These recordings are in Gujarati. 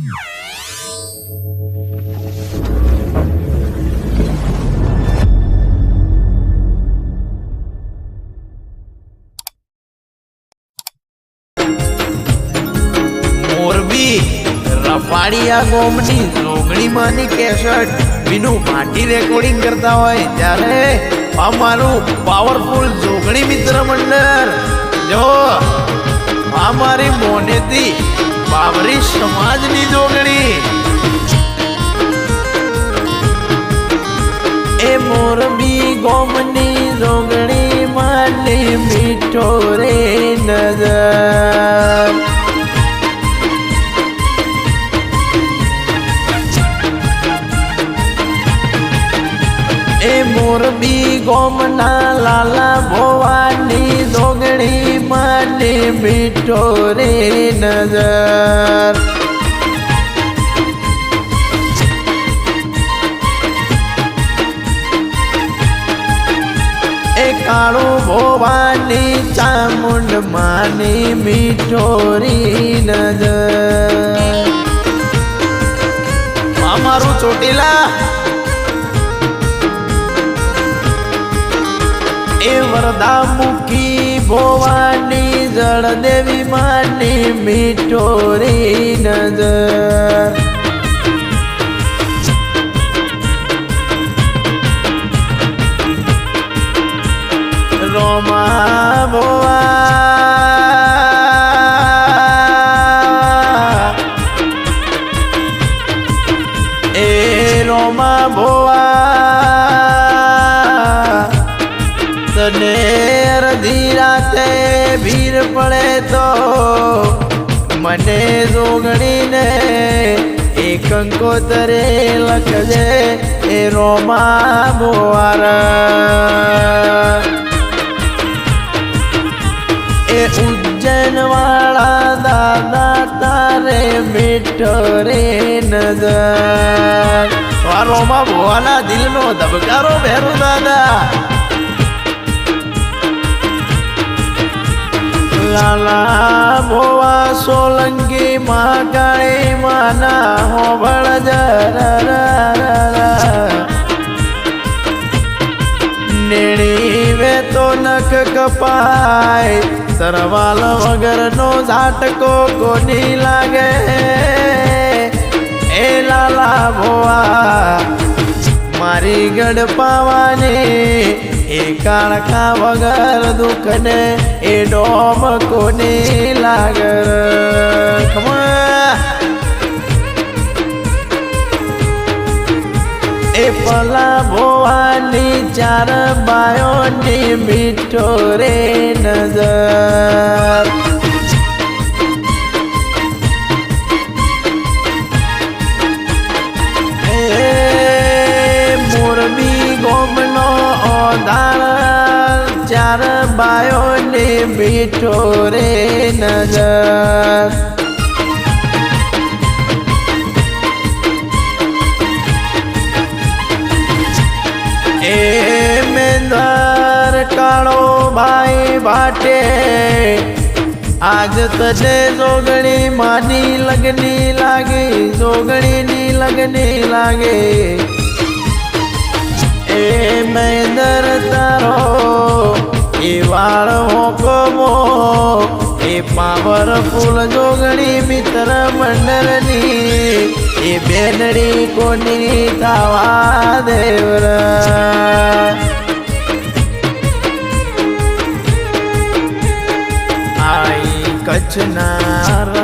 મોરબી, રફાડિયા ગોમની લોગણીમાંની કેસેટ. વિનું પાટી રેકોર્ડિંગ કરતા હોય ત્યારે અમારું પાવરફુલ જોગણી મિત્ર મંડળ. જો અમારી મોનેથી બાબરી સમાજની જોગણી. એ મોરબી ગોમની જોગણી માટે મીઠો રે નજર. મોરબી ગોમના લાલા ભોવાની દોગણી માને મીઠો રે નજર. કાળો ભોવાની ચામુંડ માની મીઠોરી નજર. અમારું ચોટીલા એ વરદા મુખી ભોવાની જળદેવી માની મીઠોરી નજર. રોમા ભોવા કંકોતરે લખજે એ રોમા બોવાર એ ઉજ્જૈન વાળા દાદા તારે મીઠો રે નજર રોમા ભોવાના દિલનો ધબકારો ભેરું દાદા. લાલા ભોવા સોલંકી મહાકાળી માના હોબળ નેણી વે તો નખ કપાય સરવાલ વગરનો ઝાટકો કોની લાગે? એ લાલા ભોવા, મારી ગઢ પાવાની એ કાળખા વગર દુઃખને એ ડોમ કોને લાગર? એ પલા ભોવાની ચાર બાયોની મીઠો રે નજર. ચાર બાયોને મીઠો રે નજર. એ મેંદર કાળો ભાઈ ભાટે આજ તને જોગણી માની લગની લાગે, જોગણીની લગની લાગે. એ મેંદર એ પાવરફુલ જોગણી મિત્ર મંડળની એ બેનડી કોની થવા દેવરા. આઈ કચ્છના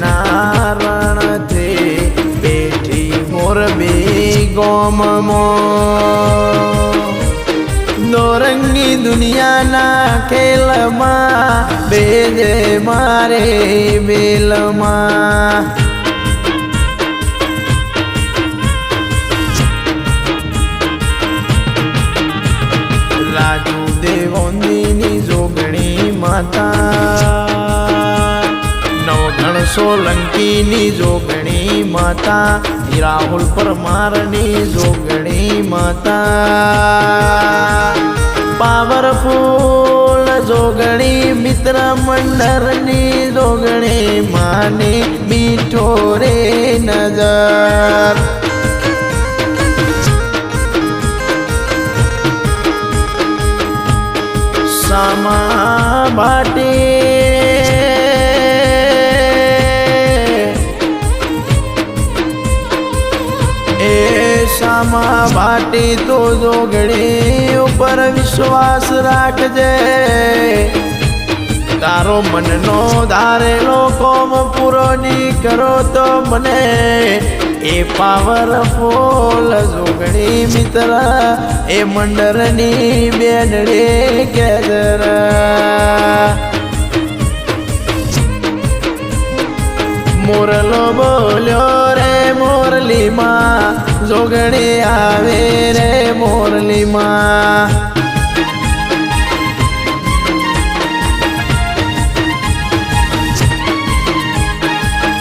ના રણથી બેઠી મોરબી ગોમમો. નોરંગી દુનિયાના ખેલમાં બેજે મારે બેલમાં રાજુ દેવોની જોગણી માતા સોલંકીની જોગણી માતા રાહુલ પરમારની જોગણી માતા. પાવરફુલ જોગણી, મિત્ર મંડળની જોગણી માની મીઠો રે નજર. સામા બાટે સામા બાટી તો જોગણી ઉપર વિશ્વાસ રાખજે. તારો મનનો ધારેલો કોમ પૂરો ની કરો તો મને. એ પાવરફુલ જોગણી મિત્ર, એ મંડળની બેનડી કેદર મોરલો બોલ્યો રે મોરલીમાં જોગણી આવે રે મોરલીમાં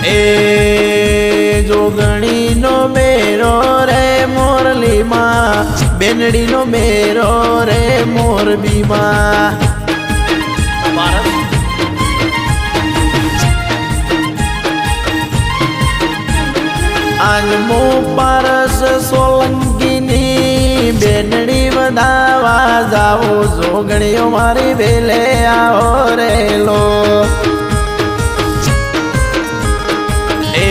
એ જોગણીનો મેરો રે મોરલીમાં બેનડીનો મેરો રે મોરબીમાં આજ પરસ સોલંકીની બેનડી વધાવા જાઓ, જોગણીઓ મારી વેલે આવો રેલો એ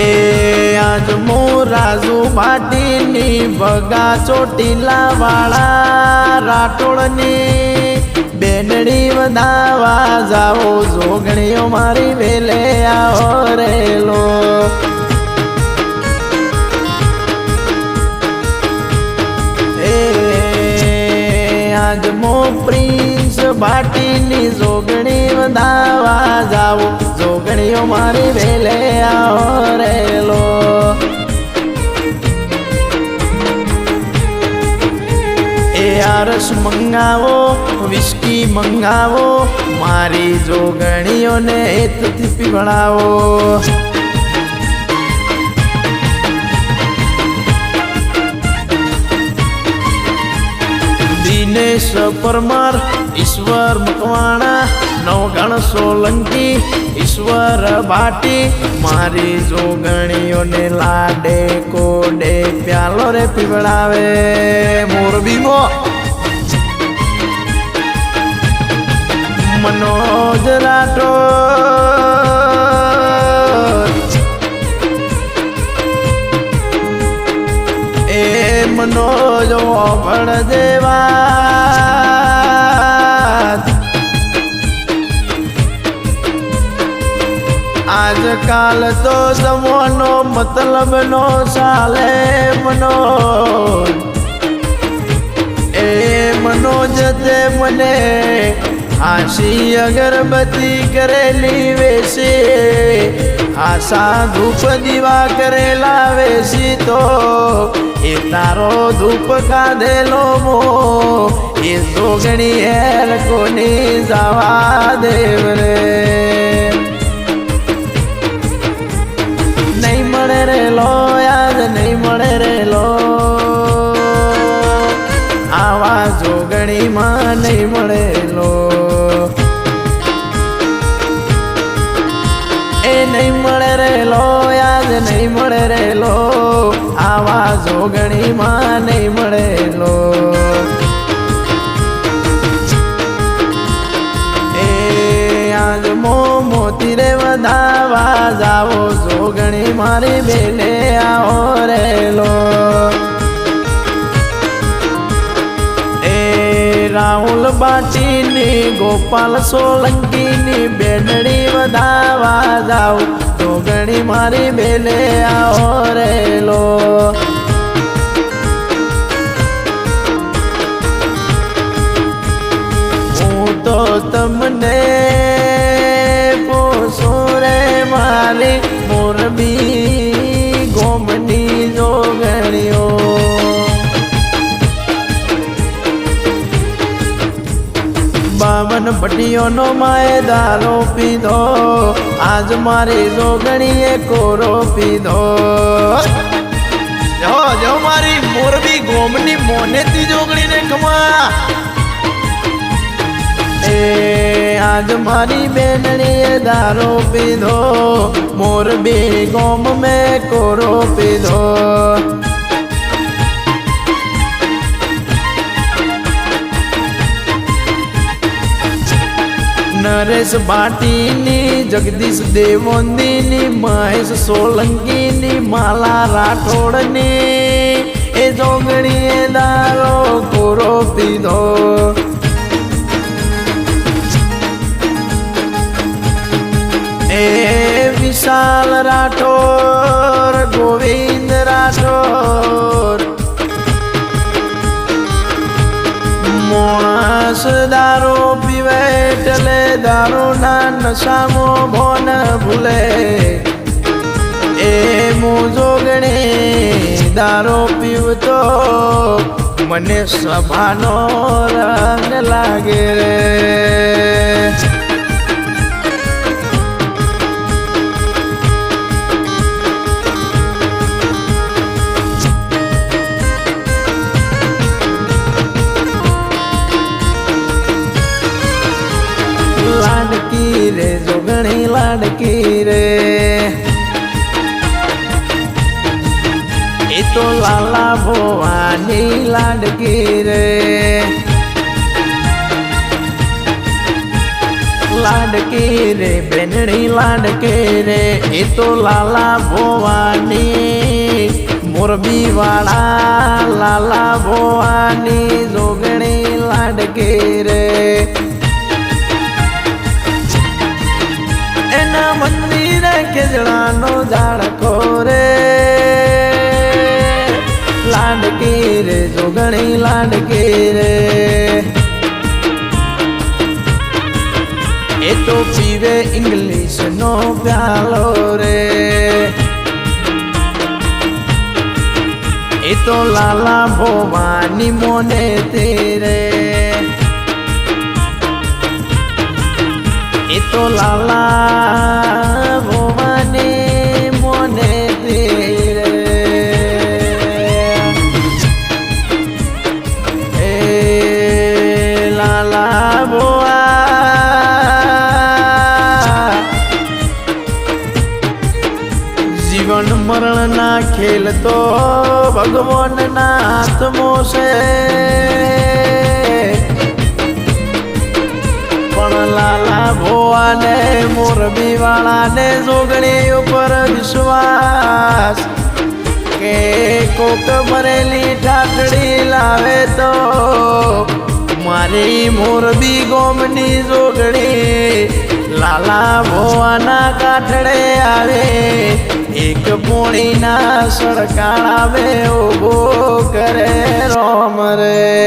આજમો રાજુ પાટીની ભગા ચોટીલા વાળા રાટોળની બેનડી વધાવા જાઓ, જોગણીઓ મારી વેલે આવો રેલો પ્રિન્સ બાટીની જોગણી વધાવા જાઓ. જોગણીઓ મારી વેલે આવો રેલો એ આરસ મંગાવો, વિસ્કી મંગાવો, મારી જોગણીઓને હેતથી પીવડાવો. દિનેશ પરમાર, ઈશ્વર મકવાણા નવગણ સોલંકી, ઈશ્વર બાટી, મારી જોગણીઓને લાડે કોડે પ્યાલો રે પીવડાવે. મોરબીમાં મનોજ રાઠોડ. એ મનોજ ભણ દેવા. આજકાલ તો જમવાનો મતલબ નો ચાલે મનો. એ મનોજ તે મને આશી અગરબત્તી કરેલી વેશે. આશા ધૂપ દીવા કરેલા વેશી તો. એ તારો ધૂપ કાધેલો મો. એ સોગણી હેર કોની જવા દેવ રે મોતી જાઓ જોગણી મારી બેલે આવો રેલો એ રાહુલ બાટીની, ગોપાલ સોલંકીની, બેનડી વધાવા જાઓ જોગણી મારી બેલે આવો રેલો હું તો તમને ભટીઓનો માએ દારો પીધો. આજ મારી જોગણીએ કોરો પીધો. જો જો મારી મોરબી ગોમની મોનેતી જોગણીને ખમા. એ આજ મારી બેનણીએ દારો પીધો. મોરબી ગોમ મેં કોરો પીધો. નરેશ ભાટીની જગદીશ દેવોંદીની, મહેશ સોલંકીની, માલા રાઠોડની, એ જોગણીએ દારો કોરો પીધો એ વિશાલ રાઠોડ, ગોવિંદ રાઠોડ માણસ દારૂ પીવે એટલે દારૂના નશામો ભોન ભૂલે. એ મોજોગણે દારૂ પીવતો મને સભાનો રંગ લાગે રે. ભવાની લાડકી રે. લાડકી બેનડી લાડકી રે, એ તો લાલા ભોવાની. મોરબી વાળા લાલા ભોવાની, જોગણી લાડકી રે. એના મંદિરે કેજડાનો ઝાડકો રે. લાડકી રે જોગણી લાડકી રે એ તો પીવે ઇંગ્લિશ નો પ્યાલો રે. એ તો લાલા ભવાની મોને તેરે. એ તો લાલા ભવાને ભોવાને મોરબી વાળાને જોગણી ઉપર વિશ્વાસ. કે કોક ભરેલી ઠાઠડી લાવે તો મારી મોરબી ગોમની જોગણી લાલા ભોવાના કાઠડે આવે. એક પોણીના સડકાળ આવે ઊભો કરે રોમ રે.